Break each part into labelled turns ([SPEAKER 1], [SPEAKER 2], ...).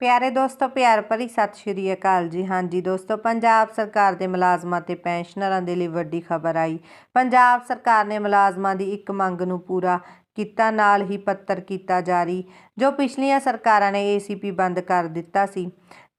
[SPEAKER 1] ਪਿਆਰੇ ਦੋਸਤੋ, ਪਿਆਰ ਭਰੀ ਸਤਿ ਸ਼੍ਰੀ ਅਕਾਲ ਜੀ। ਹਾਂਜੀ ਦੋਸਤੋ, ਪੰਜਾਬ ਸਰਕਾਰ ਦੇ ਮੁਲਾਜ਼ਮਾਂ ਤੇ ਪੈਨਸ਼ਨਰਾਂ ਦੇ ਲਈ ਵੱਡੀ ਖਬਰ ਆਈ। ਪੰਜਾਬ ਸਰਕਾਰ ਨੇ ਮੁਲਾਜ਼ਮਾਂ ਦੀ ਇੱਕ ਮੰਗ ਨੂੰ ਪੂਰਾ ਕੀਤਾ, ਨਾਲ ਹੀ ਪੱਤਰ ਕੀਤਾ ਜਾਰੀ, ਜੋ ਪਿਛਲੀਆਂ ਸਰਕਾਰਾਂ ਨੇ ਏਸੀਪੀ ਬੰਦ ਕਰ ਦਿੱਤਾ ਸੀ।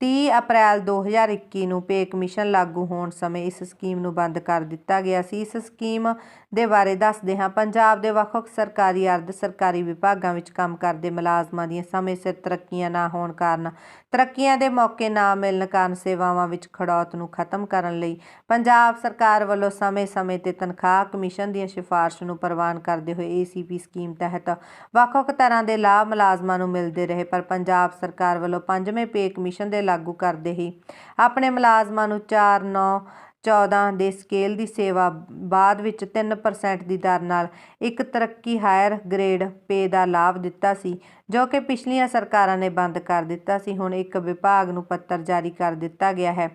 [SPEAKER 1] 30 ਅਪ੍ਰੈਲ 2021 ਨੂੰ ਪੇ ਕਮਿਸ਼ਨ ਲਾਗੂ ਹੋਣ ਸਮੇਂ ਇਸ ਸਕੀਮ ਨੂੰ ਬੰਦ ਕਰ ਦਿੱਤਾ ਗਿਆ ਸੀ। ਇਸ ਸਕੀਮ ਦੇ ਬਾਰੇ ਦੱਸਦੇ ਹਾਂ। ਪੰਜਾਬ ਦੇ ਵੱਖ-ਵੱਖ ਸਰਕਾਰੀ, ਅਰਧ ਸਰਕਾਰੀ ਵਿਭਾਗਾਂ ਵਿੱਚ ਕੰਮ ਕਰਦੇ ਮੁਲਾਜ਼ਮਾਂ ਦੀਆਂ ਸਮੇਂ ਸਿਰ ਤਰੱਕੀਆਂ ਨਾ ਹੋਣ ਕਾਰਨ ਤਰੱਕੀਆਂ ਦੇ ਮੌਕੇ ਨਾ ਮਿਲਣ ਕਾਰਨ ਸੇਵਾਵਾਂ ਵਿੱਚ ਖੜੌਤ ਨੂੰ ਖਤਮ ਕਰਨ ਲਈ ਪੰਜਾਬ ਸਰਕਾਰ ਵੱਲੋਂ ਸਮੇਂ-ਸਮੇਂ ਤੇ ਤਨਖਾਹ ਕਮਿਸ਼ਨ ਦੀਆਂ ਸਿਫਾਰਸ਼ ਨੂੰ ਪ੍ਰਵਾਨ ਕਰਦੇ ਹੋਏ ਏਸੀਪੀ ਸਕੀਮ ਤਹਿਤ ਵੱਖ-ਵੱਖ ਤਰ੍ਹਾਂ ਦੇ ਲਾਭ ਮੁਲਾਜ਼ਮਾਂ ਨੂੰ ਮਿਲਦੇ ਰਹੇ, ਪਰ ਪੰਜਾਬ ਸਰਕਾਰ ਵੱਲੋਂ ਪੰਜਵੇਂ ਪੇ ਕਮਿਸ਼ਨ ਦੇ ਲਾਗੂ ਕਰਦੇ ਹੀ ਆਪਣੇ ਮੁਲਾਜ਼ਮਾਂ ਨੂੰ 4 9 14 ਦੇ ਸਕੇਲ ਦੀ ਸੇਵਾ ਬਾਅਦ ਵਿੱਚ 3% ਦੀ ਦਰ ਨਾਲ ਇੱਕ ਤਰੱਕੀ ਹਾਇਰ ਗ੍ਰੇਡ ਪੇ ਦਾ ਲਾਭ ਦਿੱਤਾ ਸੀ ਜੋ ਕਿ ਪਿਛਲੀਆਂ ਸਰਕਾਰਾਂ ਨੇ ਬੰਦ ਕਰ ਦਿੱਤਾ ਸੀ। ਹੁਣ ਇੱਕ ਵਿਭਾਗ ਨੂੰ ਪੱਤਰ ਜਾਰੀ ਕਰ ਦਿੱਤਾ ਗਿਆ ਹੈ।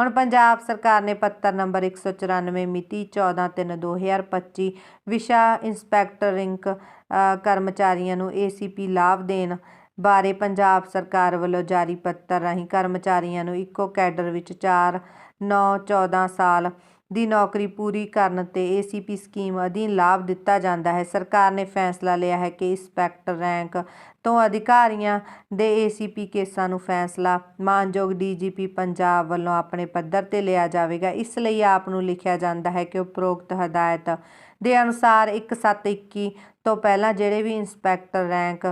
[SPEAKER 1] ਹੁਣ ਪੰਜਾਬ ਸਰਕਾਰ ਨੇ ਪੱਤਰ ਨੰਬਰ 194 ਮਿਤੀ 14/3/2025 ਵਿਸ਼ਾ ਇੰਸਪੈਕਟਰਿੰਗ ਅ, ਕਰਮਚਾਰੀਆਂ ਨੂੰ ਏਸੀਪੀ ਲਾਭ ਦੇਣ ਬਾਰੇ ਪੰਜਾਬ ਸਰਕਾਰ ਵੱਲੋਂ ਜਾਰੀ ਪੱਤਰ ਰਾਹੀਂ ਕਰਮਚਾਰੀਆਂ ਨੂੰ ਇੱਕੋ ਕੈਡਰ ਵਿੱਚ ਚਾਰ 9 14 ਸਾਲ ਦੀ ਨੌਕਰੀ ਪੂਰੀ ਕਰਨ ਤੇ ਏਸੀਪੀ ਸਕੀਮ ਅਧੀਨ ਲਾਭ ਦਿੱਤਾ ਜਾਂਦਾ ਹੈ। ਸਰਕਾਰ ਨੇ ਫੈਸਲਾ ਲਿਆ ਹੈ ਕਿ ਇੰਸਪੈਕਟਰ ਰੈਂਕ ਤੋਂ ਅਧਿਕਾਰੀਆਂ ਦੇ ਏਸੀਪੀ ਕੇਸਾਂ ਨੂੰ ਫੈਸਲਾ ਮਾਨਯੋਗ ਡੀਜੀਪੀ ਪੰਜਾਬ ਵੱਲੋਂ ਆਪਣੇ ਪੱਧਰ ਤੇ ਲਿਆ ਜਾਵੇਗਾ। ਇਸ ਲਈ ਆਪ ਨੂੰ ਲਿਖਿਆ ਜਾਂਦਾ ਹੈ ਕਿ ਉਪਰੋਕਤ ਹਦਾਇਤ ਦੇ ਅਨੁਸਾਰ 1721 ਤੋਂ ਪਹਿਲਾਂ ਜਿਹੜੇ ਵੀ ਇੰਸਪੈਕਟਰ ਰੈਂਕ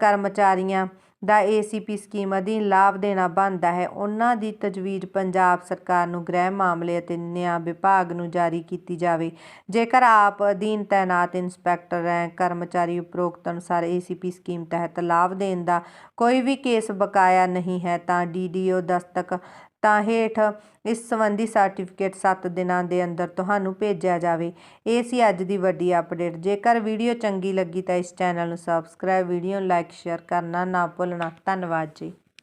[SPEAKER 1] ਕਰਮਚਾਰੀਆਂ ਦਾ ਏਸੀਪੀ ਸਕੀਮ ਅਧੀਨ ਲਾਭ ਦੇਣਾ ਬਣਦਾ ਹੈ। ਉਹਨਾਂ ਦੀ ਤਜਵੀਜ਼ ਪੰਜਾਬ ਸਰਕਾਰ ਨੂੰ ਗ੍ਰਹਿ ਮਾਮਲੇ ਅਤੇ ਨਿਆਂ ਵਿਭਾਗ ਨੂੰ ਜਾਰੀ ਕੀਤੀ ਜਾਵੇ। ਜੇਕਰ ਆਪ ਅਧੀਨ ਤਾਇਨਾਤ ਇੰਸਪੈਕਟਰ ਰੈਂਕ ਕਰਮਚਾਰੀ ਉਪਰੋਕਤ ਅਨੁਸਾਰ ਏਸੀਪੀ ਸਕੀਮ ਤਹਿਤ ਲਾਭ ਦੇਣ ਦਾ ਕੋਈ ਵੀ ਕੇਸ ਬਕਾਇਆ ਨਹੀਂ ਹੈ, ਤਾਂ ਡੀਡੀਓ ਦਸਤਕ ਤਾਂ ਹੇਠ ਇਸ ਸੰਬੰਧੀ ਸਰਟੀਫਿਕੇਟ 7 ਦਿਨਾਂ ਦੇ ਅੰਦਰ ਤੁਹਾਨੂੰ ਭੇਜਿਆ ਜਾਵੇ। ਇਹ ਸੀ ਅੱਜ ਦੀ ਵੱਡੀ ਅਪਡੇਟ ਜੇਕਰ ਵੀਡੀਓ ਚੰਗੀ ਲੱਗੀ ਤਾਂ ਇਸ ਚੈਨਲ ਨੂੰ ਸਬਸਕ੍ਰਾਈਬ ਵੀਡੀਓ ਨੂੰ ਲਾਈਕ ਸ਼ੇਅਰ ਕਰਨਾ ਨਾ ਭੁੱਲਣਾ। ਧੰਨਵਾਦ ਜੀ।